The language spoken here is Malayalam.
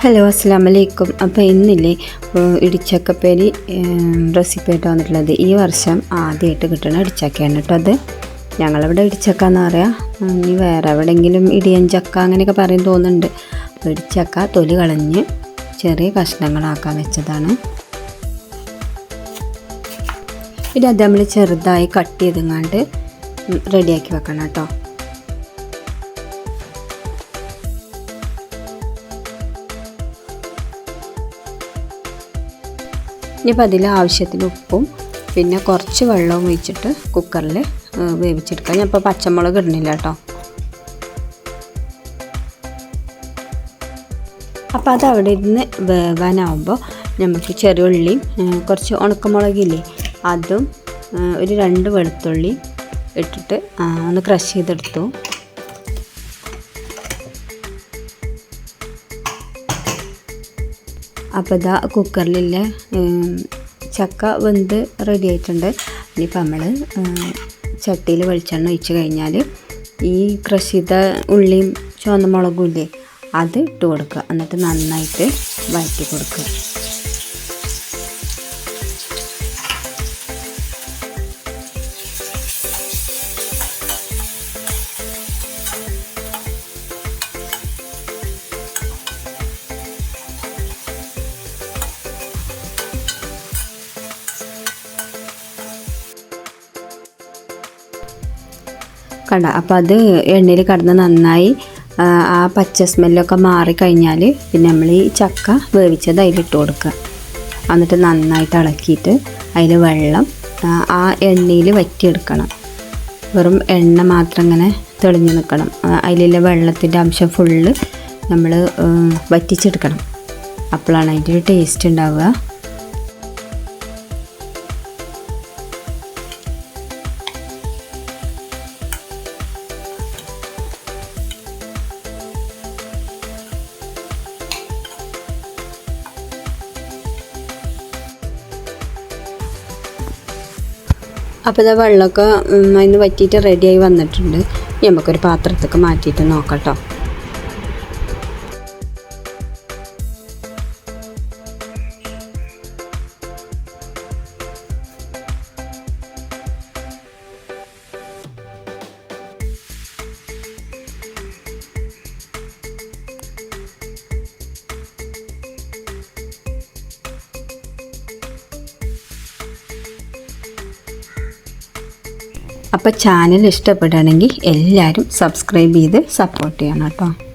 ഹലോ അസ്സാം വലൈക്കും അപ്പോൾ ഇന്നില്ലേ ഇടിച്ചക്കപ്പേരി റെസിപ്പി ആയിട്ട് വന്നിട്ടുള്ളത്. ഈ വർഷം ആദ്യമായിട്ട് കിട്ടണ ഇടിച്ചക്കയാണ് കേട്ടോ അത്. ഞങ്ങളിവിടെ ഇടിച്ചക്ക എന്ന് പറയാം ഇനി വേറെ എവിടെയെങ്കിലും ഇടിയൻ ചക്ക അങ്ങനെയൊക്കെ പറയും തോന്നുന്നുണ്ട്. അപ്പോൾ ഇടിച്ചക്ക തൊലി കളഞ്ഞ് ചെറിയ കഷ്ണങ്ങളാക്കാൻ വെച്ചതാണ്. പിന്നെ അത് നമ്മൾ ചെറുതായി കട്ട് ചെയ്തെങ്ങാണ്ട് റെഡിയാക്കി വെക്കണം കേട്ടോ ഇനിയിപ്പോൾ അതിൽ ആവശ്യത്തിന് ഉപ്പും പിന്നെ കുറച്ച് വെള്ളവും ഒഴിച്ചിട്ട് കുക്കറിൽ വേവിച്ചെടുക്കാം. ഞാൻ ഇപ്പോൾ പച്ചമുളക് ഇടുന്നില്ല കേട്ടോ. അപ്പോൾ അത് അവിടെ ഇരുന്ന് വേവാനാവുമ്പോൾ നമുക്ക് ചെറിയ ഉള്ളി ഏഹ് കുറച്ച് ഉണക്കമുളകില്ലേ അതും ഒരു രണ്ട് വെളുത്തുള്ളി ഇട്ടിട്ട് ഒന്ന് ക്രഷ് ചെയ്തെടുത്തു. അപ്പോൾ ഇതാ കുക്കറിലുള്ള ചക്ക വെന്ത് റെഡി ആയിട്ടുണ്ട്. ഇനിയിപ്പോൾ നമ്മൾ ചട്ടിയിൽ വെളിച്ചെണ്ണ ഒഴിച്ച് കഴിഞ്ഞാൽ ഈ ക്രഷ് ചെയ്ത ഉള്ളിയും ചുവന്ന മുളകും ഇല്ലേ അത് ഇട്ട് കൊടുക്കുക. എന്നിട്ട് നന്നായിട്ട് വഴറ്റി കൊടുക്കുക. കണ്ട. അപ്പോൾ അത് എണ്ണയിൽ കടന്ന് നന്നായി ആ, പച്ച സ്മെല്ലൊക്കെ മാറിക്കഴിഞ്ഞാൽ പിന്നെ നമ്മൾ ഈ ചക്ക വേവിച്ചത് അതിലിട്ട് കൊടുക്കുക. എന്നിട്ട് നന്നായി ഇളക്കിയിട്ട് അതിൽ വെള്ളം ആ, എണ്ണയിൽ വറ്റിയെടുക്കണം. വെറും എണ്ണ മാത്രം ഇങ്ങനെ തെളിഞ്ഞു നിൽക്കണം. അതിലുള്ള വെള്ളത്തിന്റെ അംശം ഫുള്ള് നമ്മൾ വറ്റിച്ചെടുക്കണം. അപ്പോഴാണ് അതിന്റെ ടേസ്റ്റ് ഉണ്ടാവുക. അപ്പോൾ ഇതാ വെള്ളമൊക്കെ അതിന് വറ്റിയിട്ട് റെഡിയായി വന്നിട്ടുണ്ട്. നമുക്കൊരു പാത്രത്തൊക്കെ മാറ്റിയിട്ട് നോക്കാം കേട്ടോ അപ്പോൾ ചാനൽ ഇഷ്ടപ്പെടുകയാണെങ്കിൽ എല്ലാവരും സബ്സ്ക്രൈബ് ചെയ്ത് സപ്പോർട്ട് ചെയ്യണം കേട്ടോ.